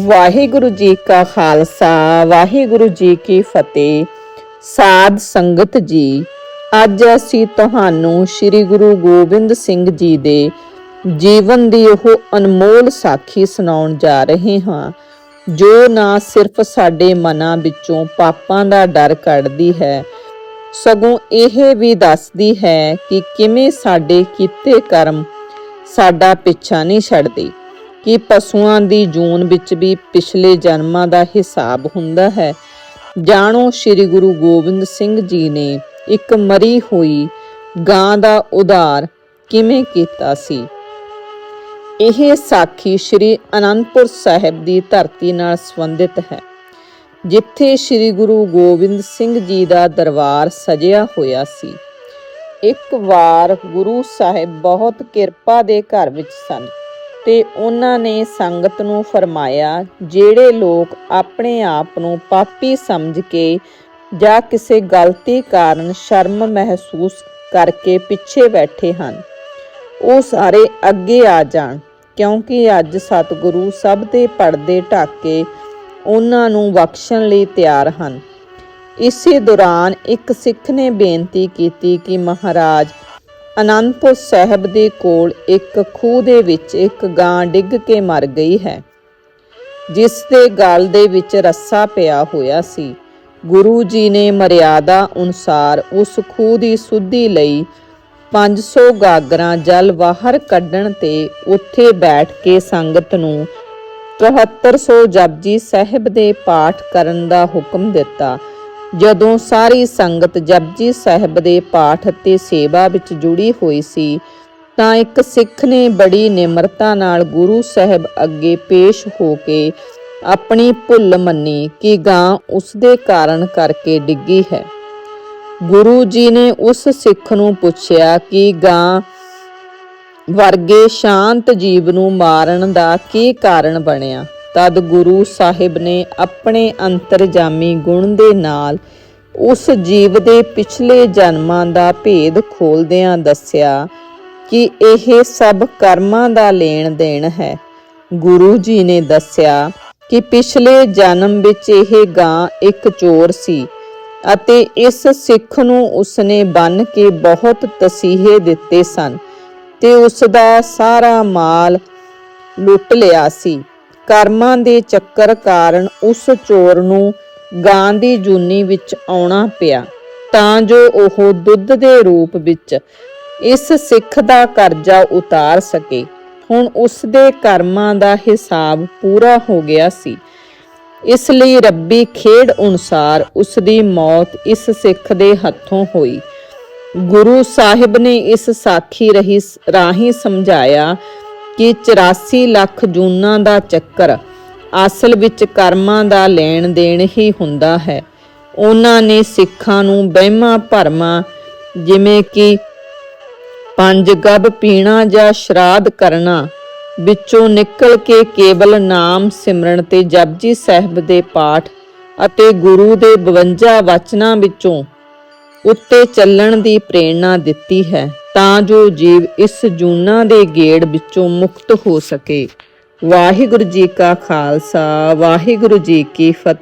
ਵਾਹਿਗੁਰੂ ਜੀ ਕਾ ਖਾਲਸਾ, ਵਾਹਿਗੁਰੂ ਜੀ ਕੀ ਫਤਿਹ। ਸਾਧ ਸੰਗਤ ਜੀ, ਅੱਜ ਅਸੀਂ ਤੁਹਾਨੂੰ ਸ੍ਰੀ ਗੁਰੂ ਗੋਬਿੰਦ ਸਿੰਘ ਜੀ ਦੇ ਜੀਵਨ ਦੀ ਉਹ ਅਨਮੋਲ ਸਾਖੀ ਸੁਣਾਉਣ ਜਾ ਰਹੇ ਹਾਂ, ਜੋ ਨਾ ਸਿਰਫ ਸਾਡੇ ਮਨਾਂ ਵਿੱਚੋਂ ਪਾਪਾਂ ਦਾ ਡਰ ਕੱਢਦੀ ਹੈ, ਸਗੋਂ ਇਹ ਵੀ ਦੱਸਦੀ ਹੈ ਕਿ ਕਿਵੇਂ ਸਾਡੇ ਕੀਤੇ ਕਰਮ ਸਾਡਾ ਪਿੱਛਾ ਨਹੀਂ ਛੱਡਦੇ। ਕਿ ਪਸ਼ੂਆਂ ਦੀ ਜੂਨ ਵਿੱਚ ਵੀ ਪਿਛਲੇ ਜਨਮਾਂ ਦਾ ਹਿਸਾਬ ਹੁੰਦਾ ਹੈ। ਜਾਣੋ, ਸ੍ਰੀ ਗੁਰੂ ਗੋਬਿੰਦ ਸਿੰਘ ਜੀ ਨੇ ਇੱਕ ਮਰੀ ਹੋਈ ਗਾਂ ਦਾ ਉਧਾਰ ਕਿਵੇਂ ਕੀਤਾ ਸੀ? ਇਹ ਸਾਖੀ ਸ੍ਰੀ ਅਨੰਦਪੁਰ ਸਾਹਿਬ ਦੀ ਧਰਤੀ ਨਾਲ ਸੰਬੰਧਿਤ ਹੈ, ਜਿੱਥੇ ਸ੍ਰੀ ਗੁਰੂ ਗੋਬਿੰਦ ਸਿੰਘ ਜੀ ਦਾ ਦਰਬਾਰ ਸਜਿਆ ਹੋਇਆ ਸੀ। ਇੱਕ ਵਾਰ ਗੁਰੂ ਸਾਹਿਬ ਬਹੁਤ ਕਿਰਪਾ ਦੇ ਘਰ ਵਿੱਚ ਸਨ। ਤੇ ਉਹਨਾਂ ਨੇ ਸੰਗਤ ਨੂੰ ਫਰਮਾਇਆ, ਜਿਹੜੇ ਲੋਕ ਆਪਣੇ ਆਪ ਨੂੰ ਪਾਪੀ ਸਮਝ ਕੇ ਜਾਂ ਕਿਸੇ ਗਲਤੀ ਕਾਰਨ ਸ਼ਰਮ ਮਹਿਸੂਸ ਕਰਕੇ ਪਿੱਛੇ ਬੈਠੇ ਹਨ, ਉਹ ਸਾਰੇ ਅੱਗੇ ਆ ਜਾਣ, ਕਿਉਂਕਿ ਅੱਜ ਸਤਿਗੁਰੂ ਸਭ ਦੇ ਪਰਦੇ ਢੱਕ ਕੇ ਉਹਨਾਂ ਨੂੰ ਬਖਸ਼ਣ ਲਈ ਤਿਆਰ ਹਨ। ਇਸੇ ਦੌਰਾਨ ਇੱਕ ਸਿੱਖ ਨੇ ਬੇਨਤੀ ਕੀਤੀ ਕਿ ਮਹਾਰਾਜ ਅਨੰਦਪੁਰ ਸਾਹਿਬ ਦੇ ਕੋਲ ਇੱਕ ਖੂਹ ਦੇ ਵਿੱਚ ਇੱਕ ਗਾਂ ਡਿੱਗ ਕੇ ਮਰ ਗਈ ਹੈ, ਜਿਸ ਦੇ ਗਲ ਦੇ ਵਿੱਚ ਰੱਸਾ ਪਿਆ ਹੋਇਆ ਸੀ। ਗੁਰੂ ਜੀ ਨੇ ਮਰਿਆਦਾ ਅਨੁਸਾਰ ਉਸ ਖੂਹ ਦੀ ਸੁੱਧੀ ਲਈ 500 ਗਾਗਰਾਂ ਜਲ ਬਾਹਰ ਕੱਢਣ ਤੇ ਉੱਥੇ ਬੈਠ ਕੇ ਸੰਗਤ ਨੂੰ 7300 ਜਪਜੀ ਸਾਹਿਬ ਦੇ ਪਾਠ ਕਰਨ ਦਾ ਹੁਕਮ ਦਿੱਤਾ। ਜਦੋਂ ਸਾਰੀ ਸੰਗਤ ਜਪਜੀ ਸਾਹਿਬ ਦੇ ਪਾਠ ਅਤੇ ਸੇਵਾ ਵਿੱਚ ਜੁੜੀ ਹੋਈ ਸੀ, ਤਾਂ ਇੱਕ ਸਿੱਖ ਨੇ ਬੜੀ ਨਿਮਰਤਾ ਨਾਲ ਗੁਰੂ ਸਾਹਿਬ ਅੱਗੇ ਪੇਸ਼ ਹੋ ਕੇ ਆਪਣੀ ਭੁੱਲ ਮੰਨੀ ਕਿ ਗਾਂ ਉਸ ਦੇ ਕਾਰਨ ਕਰਕੇ ਡਿੱਗੀ ਹੈ। ਗੁਰੂ ਜੀ ਨੇ ਉਸ ਸਿੱਖ ਨੂੰ ਪੁੱਛਿਆ ਕਿ ਗਾਂ ਵਰਗੇ ਸ਼ਾਂਤ ਜੀਵ ਨੂੰ ਮਾਰਨ ਦਾ ਕੀ ਕਾਰਨ ਬਣਿਆ? ਤਦ ਗੁਰੂ ਸਾਹਿਬ ਨੇ ਆਪਣੇ ਅੰਤਰਜਾਮੀ ਗੁਣ ਦੇ ਨਾਲ ਉਸ ਜੀਵ ਦੇ ਪਿਛਲੇ ਜਨਮਾਂ ਦਾ ਭੇਦ ਖੋਲਦਿਆਂ ਦੱਸਿਆ ਕਿ ਇਹ ਸਭ ਕਰਮਾਂ ਦਾ ਲੈਣ ਦੇਣ ਹੈ। ਗੁਰੂ ਜੀ ਨੇ ਦੱਸਿਆ ਕਿ ਪਿਛਲੇ ਜਨਮ ਵਿੱਚ ਇਹ ਗਾਂ ਇੱਕ ਚੋਰ ਸੀ ਅਤੇ ਇਸ ਸਿੱਖ ਨੂੰ ਉਸਨੇ ਬੰਨ ਕੇ ਬਹੁਤ ਤਸੀਹੇ ਦਿੱਤੇ ਸਨ ਤੇ ਉਸ ਦਾ ਸਾਰਾ ਮਾਲ ਲੁੱਟ ਲਿਆ ਸੀ। ਕਰਮਾਂ ਦੇ ਚੱਕਰ ਕਾਰਨ ਉਸ ਚੋਰ ਨੂੰ ਗਾਂ ਦੀ ਜੂਨੀ ਵਿੱਚ ਆਉਣਾ ਪਿਆ। ਤਾਂ ਜੋ ਉਹ ਦੁੱਧ ਦੇ ਰੂਪ ਵਿੱਚ ਇਸ ਸਿੱਖ ਦਾ ਕਰਜ਼ਾ ਉਤਾਰ ਸਕੇ। ਹੁਣ ਉਸ ਦੇ ਕਰਮਾਂ ਦਾ ਹਿਸਾਬ ਪੂਰਾ ਹੋ ਗਿਆ ਸੀ। ਇਸ ਲਈ ਰੱਬੀ ਖੇਡ ਅਨੁਸਾਰ ਉਸ ਦੀ ਮੌਤ ਇਸ ਸਿੱਖ ਦੇ ਹੱਥੋਂ ਹੋਈ। ਗੁਰੂ ਸਾਹਿਬ ਨੇ ਇਸ ਸਾਖੀ ਰਹੀ ਰਾਹੀਂ ਸਮਝਾਇਆ ਕਿ 84 ਲੱਖ ਜੂਨਾਂ ਦਾ ਚੱਕਰ ਅਸਲ ਵਿੱਚ ਕਰਮਾਂ ਦਾ ਲੈਣ ਦੇਣ ਹੀ ਹੁੰਦਾ ਹੈ। ਉਹਨਾਂ ਨੇ ਸਿੱਖਾਂ ਨੂੰ ਵਹਿਮਾਂ ਭਰਮਾਂ, ਜਿਵੇਂ ਕਿ ਪੰਜ ਗੱਬ ਪੀਣਾ ਜਾਂ ਸ਼ਰਾਧ ਕਰਨਾ, ਵਿੱਚੋਂ ਨਿਕਲ ਕੇ ਕੇਵਲ ਨਾਮ ਸਿਮਰਨ ਤੇ ਜਪਜੀ ਸਾਹਿਬ ਦੇ ਪਾਠ ਅਤੇ ਗੁਰੂ ਦੇ 52 ਵਚਨਾਂ ਵਿੱਚੋਂ ਉੱਤੇ ਚੱਲਣ ਦੀ ਪ੍ਰੇਰਣਾ ਦਿੱਤੀ ਹੈ। ਤਾਂ ਜੋ ਜੀਵ ਇਸ ਜੂਨਾ ਦੇ ਗੇੜ ਵਿੱਚੋਂ ਮੁਕਤ ਹੋ ਸਕੇ। ਵਾਹਿਗੁਰੂ ਜੀ ਕਾ ਖਾਲਸਾ, ਵਾਹਿਗੁਰੂ ਜੀ ਕੀ ਫਤਿਹ।